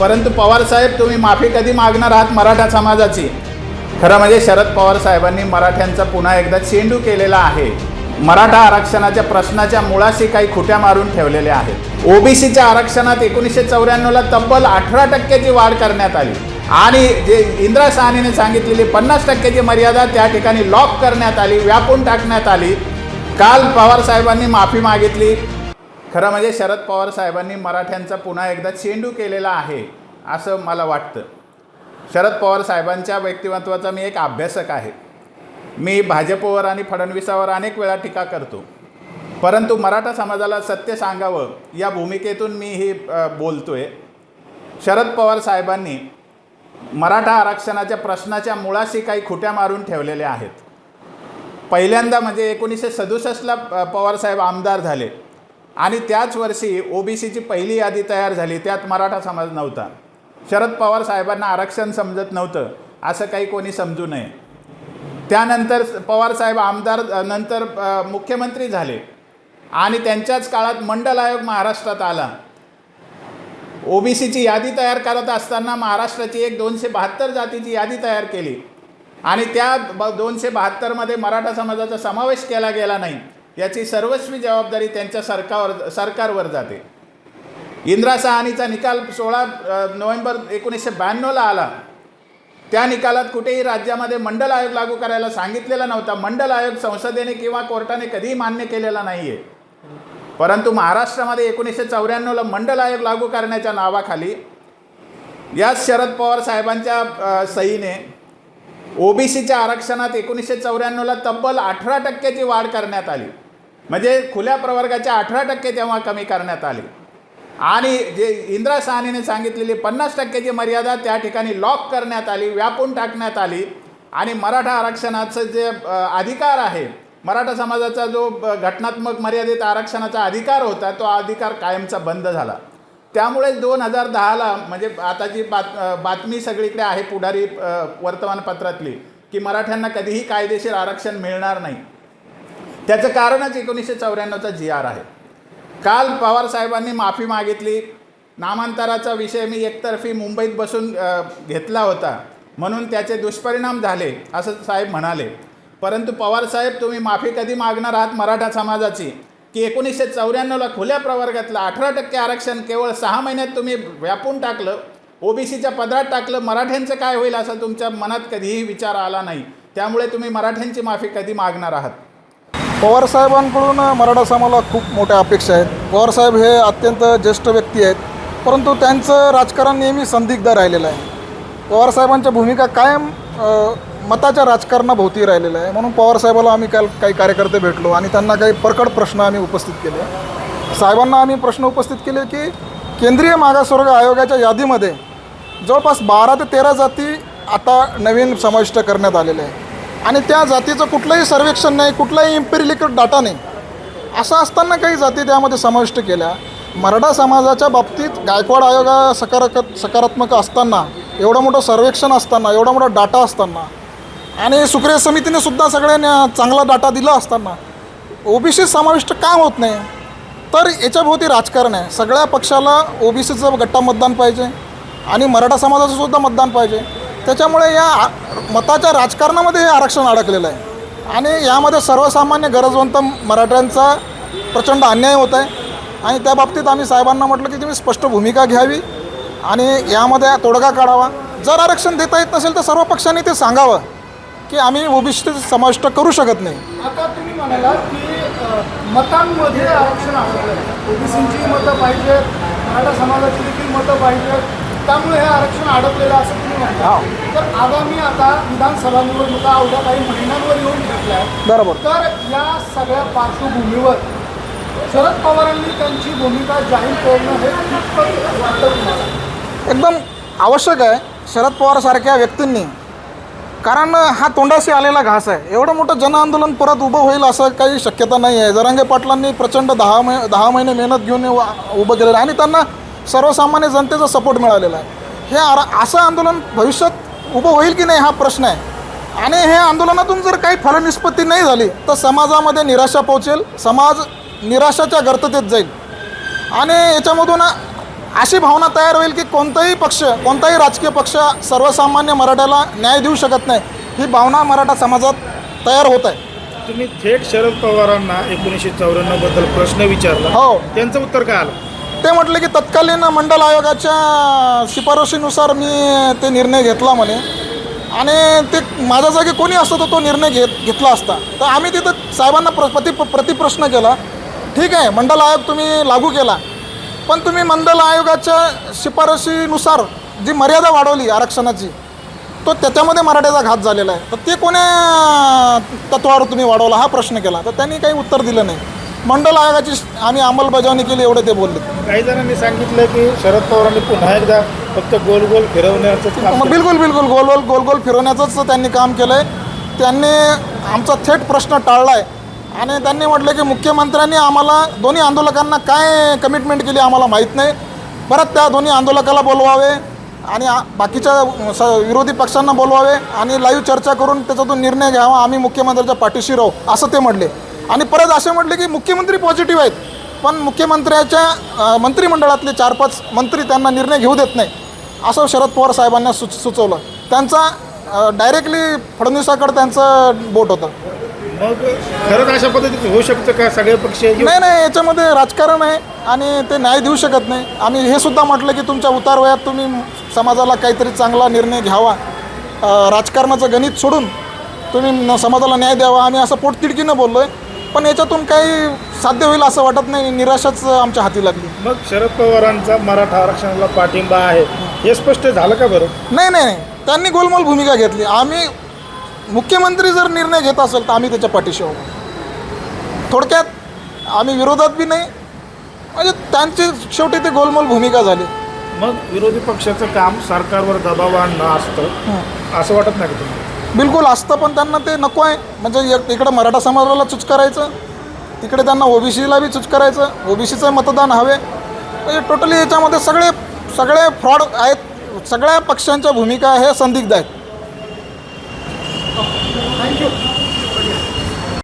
परंतु पवारसाहेब तुम्ही माफी कधी मागणार आहात मराठा समाजाची? खरं म्हणजे शरद पवार साहेबांनी मराठ्यांचा पुन्हा एकदा चेंडू केलेला आहे. मराठा आरक्षणाच्या प्रश्नाच्या मुळाशी काही खुट्या मारून ठेवलेल्या आहेत. ओबीसीच्या आरक्षणात एकोणीसशे चौऱ्याण्णवला तब्बल अठरा टक्क्याची वाढ करण्यात आली. आणि जे इंदिरा साहनीने सांगितलेली पन्नास टक्क्याची मर्यादा त्या ठिकाणी लॉक करण्यात आली व्यापून टाकण्यात आली. काल पवार साहेबांनी माफी मागितली. खरं म्हणजे शरद पवार साहेबांनी मराठ्यांचा पुन्हा एकदा चेंडू केलेला आहे असं मला वाटतं. शरद पवार साहेबांच्या व्यक्तिमत्वाचा मी एक अभ्यासक आहे. मी भाजपवर आणि फडणवीसावर अनेक वेळा टीका करतो. परंतु मराठा समाजाला सत्य सांगावं या भूमिकेतून मी ही बोलतो आहे शरद पवार साहेबांनी मराठा आरक्षणाच्या प्रश्नाच्या मुळाशी काही खुट्या मारून ठेवलेल्या आहेत. पहिल्यांदा म्हणजे एकोणीसशे सदुसष्टला पवार पवारसाहेब आमदार झाले. आणि त्याच वर्षी ओबीसीची पहिली यादी तयार झाली त्यात मराठा समाज नव्हता. शरद पवार साहेबांना आरक्षण समजत नव्हतं असं काही कोणी समजू नये. त्यानंतर पवारसाहेब आमदार नंतर मुख्यमंत्री झाले. आणि त्यांच्याच काळात मंडल आयोग महाराष्ट्रात आला. ओबीसीची यादी तयार करत असताना महाराष्ट्राची एक दोनशे बहात्तर जातीची यादी तयार केली. आणि त्या ब दोनशे बहात्तरमध्ये मराठा समाजाचा समावेश केला गेला नाही. याची सर्वस्वी जबाबदारी त्यांच्या सरकारवर सरकारवर जाते. इंदिरा सहानीचा निकाल सोळा नोव्हेंबर एकोणीसशे ब्याण्णवला आला. त्या निकालात कुठेही राज्यामध्ये मंडल आयोग लागू करायला सांगितलेला नव्हता. मंडल आयोग संसदेने किंवा कोर्टाने कधीही मान्य केलेला नाही आहे परंतु महाराष्ट्रामध्ये एकोणीसशे चौऱ्याण्णवला मंडल आयोग लागू करण्याच्या नावाखाली याच शरद पवार साहेबांच्या सहीने ओबीसीच्या आरक्षणात एकोणीसशे चौऱ्याण्णवला तब्बल अठरा टक्क्याची वाढ करण्यात आली. म्हणजे खुल्या प्रवर्गाच्या अठरा टक्के तेव्हा कमी करण्यात आली. आणि जे इंदिरा सहानीने सांगितलेली पन्नास टक्क्याची मर्यादा त्या ठिकाणी लॉक करण्यात आली व्यापून टाकण्यात आली. आणि मराठा आरक्षणाचं जे अधिकार आहे मराठा समाजाचा जो घटनात्मक मर्यादित आरक्षणाचा अधिकार होता तो अधिकार कायमचा बंद झाला. त्यामुळे दोन हजार दहाला म्हणजे आता जी बात बातमी सगळीकडे आहे पुढारी वर्तमानपत्रातली की मराठ्यांना कधीही कायदेशीर आरक्षण मिळणार नाही. त्याचं कारणच एकोणीसशे चौऱ्याण्णवचा जी आर आहे. काल पवार साहेबांनी माफी मागितली. नामांतराचा विषय मी एकतर्फी मुंबईत बसून घेतला होता. म्हणून त्याचे दुष्परिणाम झाले असं साहेब म्हणाले. परंतु पवार साहेब तुम्ही माफी कधी मागणार आहात मराठा समाजाची? की एकोणीसशे चौऱ्याण्णवला खुल्या प्रवर्गातलं अठरा टक्के आरक्षण केवळ सहा महिन्यात तुम्ही व्यापून टाकलं? ओबीसीच्या पदरात टाकलं मराठ्यांचं काय होईल असं तुमच्या मनात कधीही विचार आला नाही? त्यामुळे तुम्ही मराठ्यांची माफी कधी मागणार आहात? पवारसाहेबांकडून मराठा समाजाला खूप मोठ्या अपेक्षा आहेत. पवारसाहेब हे अत्यंत ज्येष्ठ व्यक्ती आहेत. परंतु त्यांचं राजकारण नेहमी संदिग्ध राहिलेलं आहे. पवारसाहेबांच्या भूमिका कायम मताच्या राजकारणाभोवती राहिलेलं आहे म्हणून पवारसाहेबाला आम्ही काल काही कार्यकर्ते भेटलो आणि त्यांना काही परकड प्रश्न आम्ही उपस्थित केले. साहेबांना आम्ही प्रश्न उपस्थित केले की केंद्रीय मागासवर्ग आयोगाच्या यादीमध्ये जवळपास बारा ते तेरा जाती आता नवीन समाविष्ट करण्यात आलेले आहे आणि त्या जातीचं कुठलंही सर्वेक्षण नाही कुठलाही इम्पेरिलिकल डाटा नाही. असं असताना काही जाती त्यामध्ये समाविष्ट केल्या. मराठा समाजाच्या बाबतीत गायकवाड आयोगा सकारक सकारात्मक असताना एवढं मोठं सर्वेक्षण असताना एवढा मोठा डाटा असताना आणि सुक्रिय समितीने सुद्धा सगळ्यांना चांगला डाटा दिला असताना ओबीसी समाविष्ट का होत नाही? तर याच्याभोवती राजकारण आहे. सगळ्या पक्षाला ओबीसीचं गट्टा मतदान पाहिजे आणि मराठा समाजाचं सुद्धा मतदान पाहिजे. त्याच्यामुळे या मताच्या राजकारणामध्ये हे आरक्षण अडकलेलं आहे. आणि यामध्ये सर्वसामान्य गरजवंत मराठ्यांचा प्रचंड अन्याय होत आहे. आणि त्या बाबतीत आम्ही साहेबांना म्हटलं की तुम्ही स्पष्ट भूमिका घ्यावी आणि यामध्ये तोडगा काढावा. जर आरक्षण देता येत नसेल तर सर्व पक्षांनी ते सांगावं की आम्ही ओबीसी समाविष्ट करू शकत नाही. आता तुम्ही म्हणाला की मतांमध्ये आरक्षण अडकलं ओबीसींची मतं पाहिजेत मराठा समाजाची देखील मतं पाहिजेत. त्यामुळे हे आरक्षण अडकलेलं असं तुम्ही म्हणता. तर आगामी आता विधानसभा निवडणुका अवघ्या काही महिन्यांवर येऊन आहेत. बरोबर. तर या सगळ्या पार्श्वभूमीवर शरद पवारांनी त्यांची भूमिका जाहीर करणं हे कितपत वाटतं तुम्हाला. एकदम आवश्यक आहे शरद पवारसारख्या व्यक्तींनी. कारण हा तोंडाशी आलेला घास आहे. एवढं मोठं जनआंदोलन परत उभं होईल असं काही शक्यता नाही आहे जरांगे पाटलांनी प्रचंड दहा महि दहा महिने मेहनत घेऊन हे वा- उभं केलेलं आहे. आणि त्यांना सर्वसामान्य जनतेचा सपोर्ट मिळालेला आहे. हे आरा असं आंदोलन भविष्यात उभं होईल की नाही हा प्रश्न आहे. आणि हे आंदोलनातून जर काही फलनिष्पत्ती नाही झाली तर समाजामध्ये निराशा पोहोचेल समाज निराशाच्या गर्ततेत जाईल. आणि याच्यामधून अशी भावना तयार होईल की कोणताही पक्ष कोणताही राजकीय पक्ष सर्वसामान्य मराठ्याला न्याय देऊ शकत नाही. ही भावना मराठा समाजात तयार होत आहे. तुम्ही थेट शरद पवारांना एकोणीसशे चौऱ्याण्णवबद्दल प्रश्न विचारला. हो. त्यांचं उत्तर काय आलं? ते म्हटले की तत्कालीन मंडल आयोगाच्या शिफारशीनुसार मी ते निर्णय घेतला म्हणे. आणि ते माझ्या जागी कोणी असतं तर तो निर्णय घेत घेतला असता. तर आम्ही तिथं साहेबांना प्र प्रति प्रतिप्रश्न केला ठीक आहे मंडल आयोग तुम्ही लागू केला. पण तुम्ही मंडल आयोगाच्या शिफारशीनुसार जी मर्यादा वाढवली आरक्षणाची तो त्याच्यामध्ये मराठ्याचा घात झालेला आहे. तर ते कोण्या तत्वावर तुम्ही वाढवला हा प्रश्न केला. तर त्यांनी काही उत्तर दिलं नाही. मंडल आयोगाची आम्ही अंमलबजावणी केली एवढे ते बोलले. काही जणांनी सांगितलं की शरद पवारांनी पुन्हा एकदा फक्त गोल गोल फिरवण्याचं काम मग केलं. बिलकुल बिलकुल. गोल गोल गोल गोल फिरवण्याचंच त्यांनी काम केलं आहे त्यांनी आमचा थेट प्रश्न टाळला आहे आणि त्यांनी म्हटलं की मुख्यमंत्र्यांनी आम्हाला दोन्ही आंदोलकांना काय कमिटमेंट केली आम्हाला माहीत नाही. परत त्या दोन्ही आंदोलकाला बोलवावे आणि आ- बाकीच्या स विरोधी पक्षांना बोलवावे आणि लाईव्ह चर्चा करून त्याच्यातून निर्णय घ्यावा. आम्ही मुख्यमंत्र्याच्या पाठीशी राहू असं ते म्हटले आणि परत असे म्हटले की मुख्यमंत्री पॉझिटिव्ह आहेत. पण मुख्यमंत्र्याच्या मंत्रिमंडळातले चार पाच मंत्री त्यांना निर्णय घेऊ देत नाही असं शरद पवार साहेबांना सुच सुचवलं. त्यांचा डायरेक्टली फडणवीसाकडे त्यांचं बोट होतं. मग खरंच अशा पद्धतीचं होऊ शकतं का? सगळे पक्ष नाही नाही याच्यामध्ये राजकारण आहे आणि ते न्याय देऊ शकत नाही. आम्ही हे सुद्धा म्हटलं की तुमच्या उतार वयात तुम्ही समाजाला काहीतरी चांगला निर्णय घ्यावा. राजकारणाचं गणित सोडून तुम्ही समाजाला न्याय द्यावा. आम्ही असं पोटतिडकीनं बोललो आहे पण याच्यातून काही साध्य होईल असं वाटत नाही. निराशाच आमच्या हाती लागली. मग शरद पवारांचा मराठा आरक्षणाला पाठिंबा आहे. हे स्पष्ट झालं का बरं? नाही नाही नाही. त्यांनी गोलमाल भूमिका घेतली. आम्ही मुख्यमंत्री जर निर्णय घेत असेल तर आम्ही त्याच्या पाठीशी आहोत. थोडक्यात आम्ही विरोधात बी नाही. म्हणजे त्यांची शेवटी ते गोलमाल भूमिका झाली. मग विरोधी पक्षाचं काम सरकारवर दबाव आणणं असतं. असं वाटत नाही का तुम्हाला? बिलकुल असतं पण त्यांना ते नको आहे. म्हणजे एक- इकडं मराठा समाजाला चुच करायचं तिकडे त्यांना ओबीसीला बी चूच करायचं ओबीसीचं मतदान हवे. म्हणजे टोटली याच्यामध्ये सगळे सगळे फ्रॉड आहेत सगळ्या पक्षांच्या भूमिका हे संदिग्ध आहेत.